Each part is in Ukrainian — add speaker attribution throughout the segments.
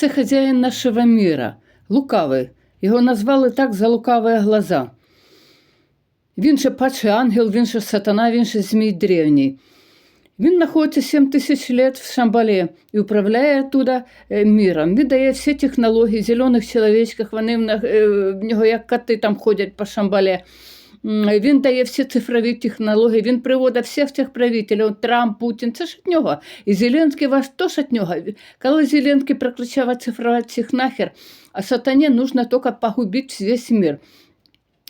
Speaker 1: Це хазяїн нашого міра, лукавий. Його назвали так за лукаві глаза. Він же падший ангел, він же сатана, він же змій древній. Він знаходиться 7 тисяч лет в Шамбале і управляє туди е, міром. Він дає всі технології, зелених чоловічках, вони в е, нього як коти там ходять по Шамбале. Він дає всі цифрові технології, він приводить всіх цих правителів, Трамп, Путін, це ж від нього. І Зеленський ваш теж від нього. Коли Зеленський прокричав цифрувати всіх нахер, а сатані нужно тільки погубити весь мир.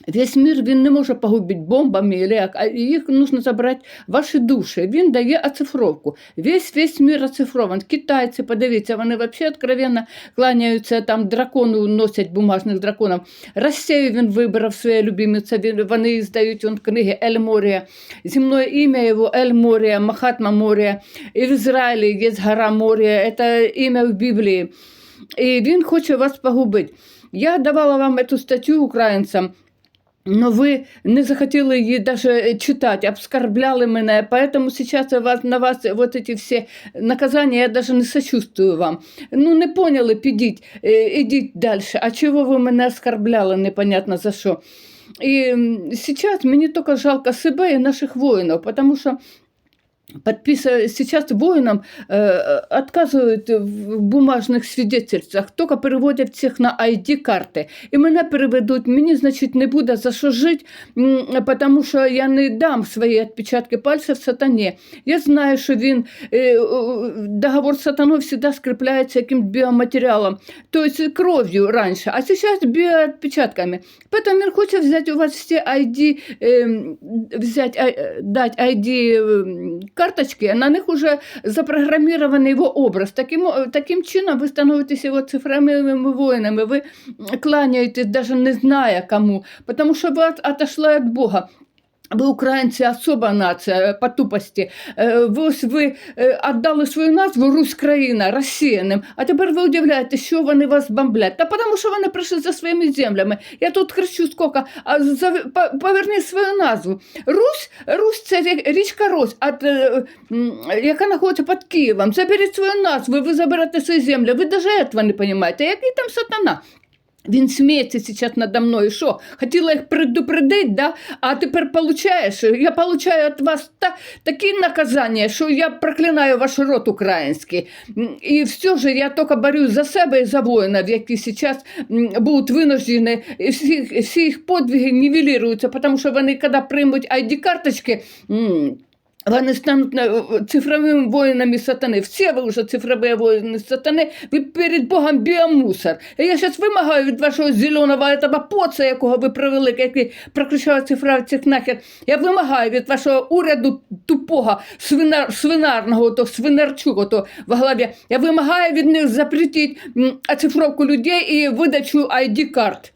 Speaker 1: Весь мир він не може погубити бомбами, як, а їх нужно забрати ваші душі. Він дає оцифровку. Весь весь мир оцифрован. Китайці, подивіться, вони взагалі откровенно кланяються там дракону, носять бумажних драконів. Росію він вибрав своє любимице, він, вони здають он книги Ель Морія. Земное ім'я його Ель Морія, Махатма Морія. І в Ізраїлі є гора Морія, це ім'я в Біблії. І він хоче вас погубити. Я давала вам цю статтю українцям. Но ви не захотіли ее даже читать, обскорбляли меня, поэтому сейчас вас, на вас вот эти все наказання, я даже не сочувствую вам. Ну, не поняли, підіть, идите дальше. А чего вы мене оскорбляли, непонятно за что. И сейчас мне только жалко себя и наших воинов, потому що подписывая сейчас воинам э, отказывают в бумажних свідченнях, тільки переводять всіх на ID-карти. І мене переведуть, мені, значить, не буде за що жити, м, тому що я не дам свої відпечатки пальців сатані. Я знаю, що він, е, о, договор з сатаною завжди скріпляється якимось біоматеріалом, тобто кров'ю раніше, а зараз біоотпечатками. Поэтому він хоче взяти у вас всі ID, е, взять, а, дать ID м, карточки, на них уже запрограмірований його образ. Таким, о- таким чином ви становитесь його цифровими воїнами, ви кланяєтесь, навіть не зная кому, тому що ви от- отошли від Бога. Ви українці особа нація е, по тупості. Е, Ви, ось ви віддали свою назву Русь країна росіянам, а тепер ви удивляєтесь, що вони вас бомблять. Та тому що вони прийшли за своїми землями. Я тут кричу скільки, а за, поверни свою назву. Русь, Русь це річка Рось, а, е, яка знаходиться під Києвом. Заберіть свою назву, ви заберете свої землі. Ви навіть цього не розумієте. Який там сатана? Він сміється зараз надо мною. Що? Хотіла їх предупредити, да? а тепер получаєш. Я получаю від вас та, такі наказання, що я проклинаю ваш род український. І все ж я тільки борюсь за себе і за воїнів, які зараз будуть винуждені, і всі, всі їх подвиги нівеліруються, тому що вони, коли приймуть ID-карточки, м, вони стануть е, цифровими воїнами сатани. Всі ви вже цифрові воїни сатани, ви перед Богом біомусор. Я зараз вимагаю від вашого зеленого этого поца, якого ви привели, який прокричав цифрових цих нахер. Я вимагаю від вашого уряду тупого, свинар, свинарного, то свинарчуга то в голові. Я вимагаю від них запретити оцифровку людей і видачу ID-карт.